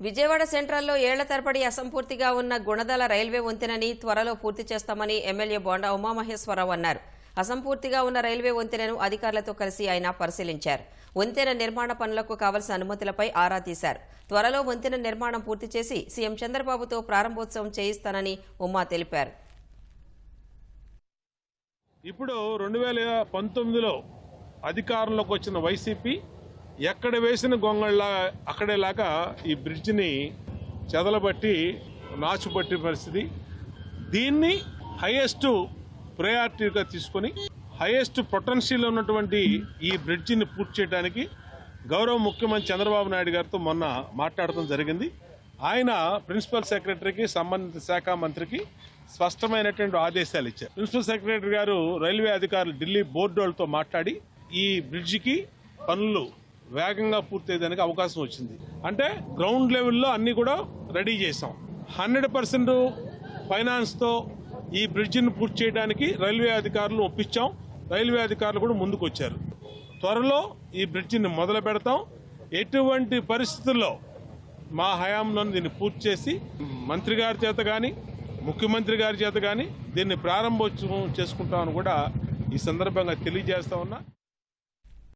విజయవాడ సెంట్రల్లో ఏళ్ళ తరబడి అసంపూర్తిగా ఉన్న గుణదల రైల్వే వంతెనని త్వరలో పూర్తి చేస్తామని ఎమ్మెల్యే బోండా ఉమామహేశ్వరరావు అన్నారు. అసంపూర్తిగా ఉన్న రైల్వే వంతెనను అధికారులతో కలిసి ఆయన పరిశీలించారు. వంతెన నిర్మాణ పనులకు కావలసిన అనుమతులపై ఆరా తీశారు. త్వరలో వంతెన నిర్మాణం పూర్తి చేసి సీఎం చంద్రబాబుతో ప్రారంభోత్సవం చేయిస్తానని ఉమా తెలిపారు. ఇప్పుడు రెండు వేల పంతొమ్మిదిలో అధికారంలోకి వచ్చిన వైసీపీ ఎక్కడ వేసిన గొంగళ్ళ అక్కడేలాగా ఈ బ్రిడ్జిని చెదలబట్టి నాచుపట్టి పరిస్థితి. దీన్ని హైయెస్ట్ ప్రయారిటీగా తీసుకొని హైయెస్ట్ పొటెన్షియల్ ఉన్నటువంటి ఈ బ్రిడ్జిని పూర్తి చేయడానికి గౌరవ ముఖ్యమంత్రి చంద్రబాబు నాయుడు గారితో మొన్న మాట్లాడటం జరిగింది. ఆయన ప్రిన్సిపల్ సెక్రటరీకి సంబంధిత శాఖ మంత్రికి స్పష్టమైనటువంటి ఆదేశాలు ఇచ్చారు. ప్రిన్సిపల్ సెక్రటరీ గారు రైల్వే అధికారులు ఢిల్లీ బోర్డు వాళ్ళతో మాట్లాడి ఈ బ్రిడ్జికి పనులు వేగంగా పూర్తయ్యేదానికి అవకాశం వచ్చింది. అంటే గ్రౌండ్ లెవెల్లో అన్ని కూడా రెడీ చేసాం హండ్రెడ్ పర్సెంట్ ఫైనాన్స్తో ఈ బ్రిడ్జిని పూర్తి చేయడానికి రైల్వే అధికారులు ఒప్పించాం. రైల్వే అధికారులు కూడా ముందుకు వచ్చారు త్వరలో ఈ బ్రిడ్జిని మొదలు పెడతాం. ఎటువంటి పరిస్థితుల్లో మా హయాంలో దీన్ని పూర్తి చేసి మంత్రి గారి చేత కానీ ముఖ్యమంత్రి గారి చేత కానీ దీన్ని ప్రారంభోత్సవం చేసుకుంటామని కూడా ఈ సందర్భంగా తెలియజేస్తా ఉన్నా.